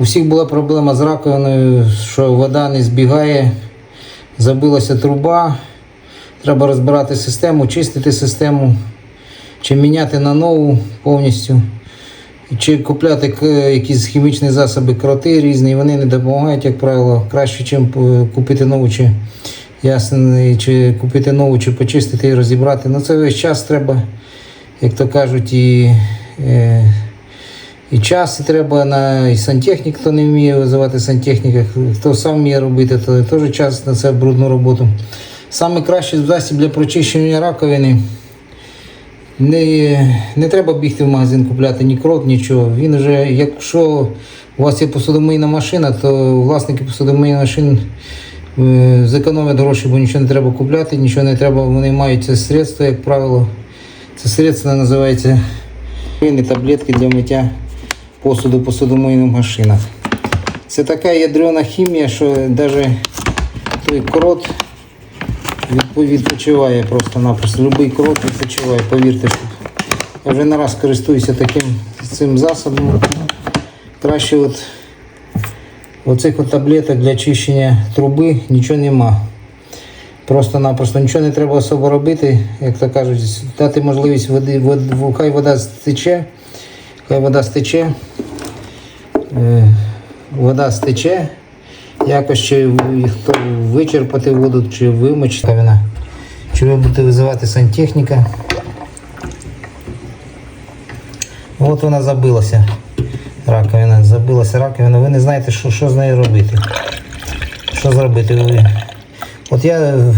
У всіх була проблема з раковиною, що вода не збігає, забилася труба. Треба розбирати систему, чистити систему, чи міняти на нову повністю, чи купляти якісь хімічні засоби, кроти різні, вони не допомагають, як правило, краще, ніж купити нову чи ясний, чи купити нову, чи почистити і розібрати. Ну це весь час треба, як то кажуть, і, е, і час треба на і сантехнік, хто не вміє визивати сантехніка, хто сам вміє робити, то теж час на це брудну роботу. Саме кращий засіб для прочищення раковини. Не, не треба бігти в магазин купляти ні крот, нічого. Він вже, якщо у вас є посудомийна машина, то власники посудомийних машин е, зекономлять гроші, бо нічого не треба купляти, нічого не треба, вони мають це средство, як правило. Це средство називається таблетки для миття посуду посудомийних машинах. Це така ядрена хімія, що навіть той крот відпочиває просто-напросто. Любий крот відпочиває, повірте. Я вже не раз користуюся таким цим засобом. Краще от оцих от таблеток для очищення труби нічого нема. Просто-напросто нічого не треба особо робити, як то кажуть, дати можливість води, вод- хай вода стече, хай вода стече, вода стече, якось чи хто вичерпати воду, чи вимочити вона. Чи ви будете визивати сантехніка. От вона забилася. Раковина, забилася раковина. Ви не знаєте, що, що з нею робити. Що зробити? От я е,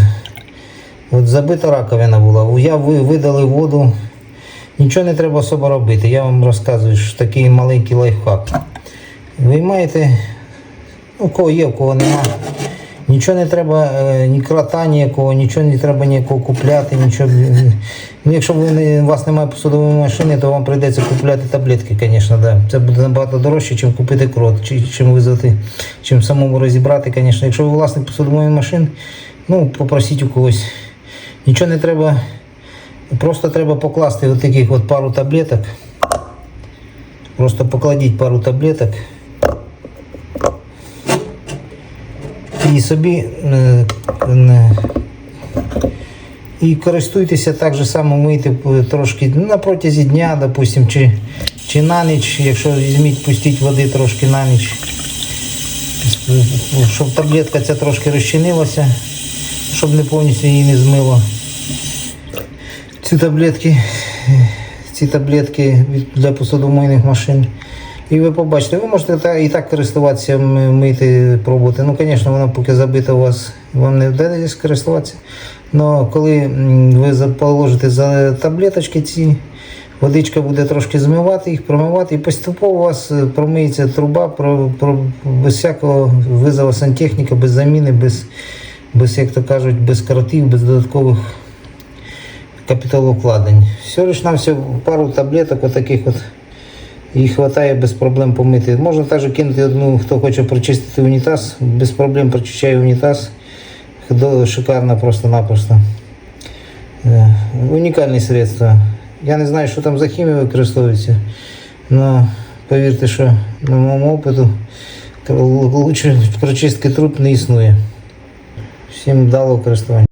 от забита раковина була. Я ви видали воду. Нічого не треба особо робити. Я вам розказую, що такий маленький лайфхак. Ви маєте, ну, у кого є, у кого нема. Нічого не треба, е, ні крота ніякого, нічого не треба ніякого купляти, нічого. Ну, якщо ви у вас немає посудової машини, то вам прийдеться купляти таблетки, звісно, да. Це буде набагато дорожче, ніж купити крот, чи, чим визвати, чим самому розібрати, звісно. Якщо ви власник посудової машини, ну, попросіть у когось. Нічого не треба, просто треба покласти от таких от пару таблеток. Просто покладіть пару таблеток. І собі е, і користуйтеся так же само мийте трошки на протязі дня, допустим, чи, чи на ніч, якщо візьміть, пустіть води трошки на ніч, щоб таблетка ця трошки розчинилася, щоб не повністю її не змило. Ці таблетки, ці таблетки для посудомийних машин. І ви побачите, ви можете і так користуватися, мити, пробувати. Ну, звісно, вона поки забита у вас, вам не вдається користуватися. Але коли ви положите за таблеточки ці, водичка буде трошки змивати їх, промивати, і поступово у вас е, промиється труба про, про, без всякого визову сантехніка, без заміни, без, без, як то кажуть, без коротів, без додаткових капіталовкладень. Все лиш нам все пару таблеток отаких от. Їх вистачає без проблем помити. Можна також кинути одну, хто хоче прочистити унітаз, без проблем прочищає унітаз. Шикарно просто-напросто. Е, Унікальне средство. Я не знаю, що там за хімія використовується, але повірте, що на моєму опиту лучше прочистки труб не існує. Всім вдалого користування.